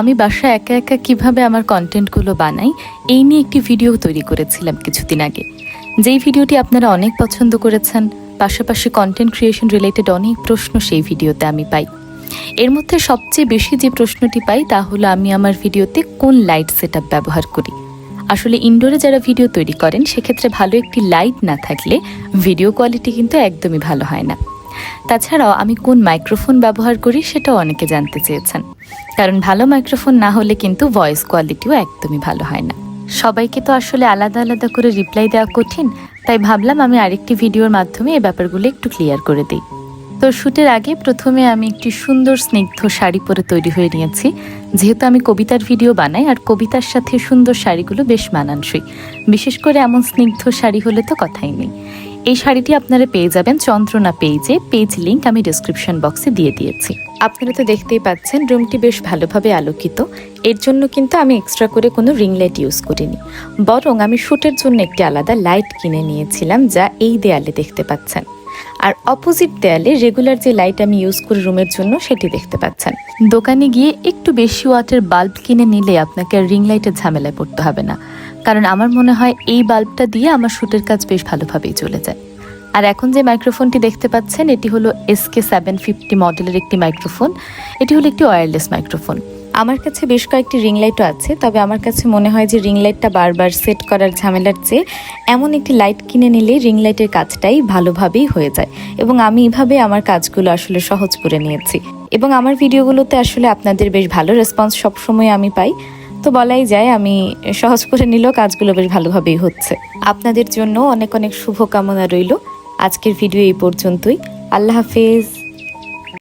আমি বাসায় একা একা কীভাবে আমার কন্টেন্টগুলো বানাই, এই নিয়ে একটি ভিডিও তৈরি করেছিলাম কিছুদিন আগে। যেই ভিডিওটি আপনারা অনেক পছন্দ করেছেন, পাশাপাশি কন্টেন্ট ক্রিয়েশন রিলেটেড অনেক প্রশ্ন সেই ভিডিওতে আমি পাই। এর মধ্যে সবচেয়ে বেশি যে প্রশ্নটি পাই, তা হলো আমি আমার ভিডিওতে কোন লাইট সেট ব্যবহার করি? আসলে ইনডোরে যারা ভিডিও তৈরি করেন, সেক্ষেত্রে ভালো একটি লাইট না থাকলে ভিডিও কোয়ালিটি কিন্তু একদমই ভালো হয় না। তাছাড়াও আমি কোন মাইক্রোফোন ব্যবহার করি, সেটাও অনেকে জানতে চেয়েছেন। কারণ ভালো মাইক্রোফোন না হলে কিন্তু ভয়েস কোয়ালিটিও একদমই ভালো হয় না। সবাইকে তো আসলে আলাদা আলাদা করে রিপ্লাই দেওয়া কঠিন, তাই ভাবলাম আমি আরেকটি ভিডিওর মাধ্যমে এই ব্যাপারগুলো একটু ক্লিয়ার করে দিই। তো শ্যুটের আগে প্রথমে আমি একটি সুন্দর স্নিগ্ধ শাড়ি পরে তৈরি হয়ে নিয়েছি। যেহেতু আমি কবিতার ভিডিও বানাই, আর কবিতার সাথে সুন্দর শাড়িগুলো বেশ মানানসই। বিশেষ করে এমন স্নিগ্ধ শাড়ি হলে তো কথাই নেই। এই শাড়িটি আপনারা পেয়ে যাবেন চন্দ্রনা পেজে পেজ লিঙ্ক আমি ডিসক্রিপশন বক্সে দিয়ে দিয়েছি। আপনারা তো দেখতেই পাচ্ছেন, রুমটি বেশ ভালোভাবে আলোকিত। এর জন্য কিন্তু আমি এক্সট্রা করে কোনো রিং লাইট ইউজ করিনি। বরং আমি শ্যুটের জন্য একটি আলাদা লাইট কিনে নিয়েছিলাম, যা এই দেয়ালে দেখতে পাচ্ছেন। আর অপোজিট দেয়ালে রেগুলার যে লাইট আমি ইউজ করি রুমের জন্য সেটি দেখতে পাচ্ছেন। দোকানে গিয়ে একটু বেশি ওয়াটের বাল্ব কিনে নিলে আপনাকে রিং লাইটের ঝামেলায় পড়তে হবে না। কারণ আমার মনে হয় এই বাল্বটা দিয়ে আমার শ্যুটের কাজ বেশ ভালোভাবেই চলে যায়। আর এখন যে মাইক্রোফোনটি দেখতে পাচ্ছেন, এটি হলো এসকে সেভেন ফিফটি মডেলের একটি মাইক্রোফোন। এটি হলো একটি ওয়্যারলেস মাইক্রোফোন। আমার কাছে বেশ কয়েকটি রিং লাইটও আছে, তবে আমার কাছে মনে হয় যে রিং লাইটটা বারবার সেট করার ঝামেলার চেয়ে এমন একটি লাইট কিনে নিলে রিং লাইটের কাজটাই ভালোভাবেই হয়ে যায়। এবং আমি এভাবে আমার কাজগুলো আসলে সহজ করে নিয়েছি। এবং আমার ভিডিওগুলোতে আসলে আপনাদের বেশ ভালো রেসপন্স সবসময় আমি পাই। তো বলাই যায়, আমি সহজ করে নিলেও কাজগুলো বেশ ভালোভাবেই হচ্ছে। আপনাদের জন্য অনেক অনেক শুভকামনা রইল। আজকের ভিডিও এই পর্যন্তই। আল্লাহ হাফেজ।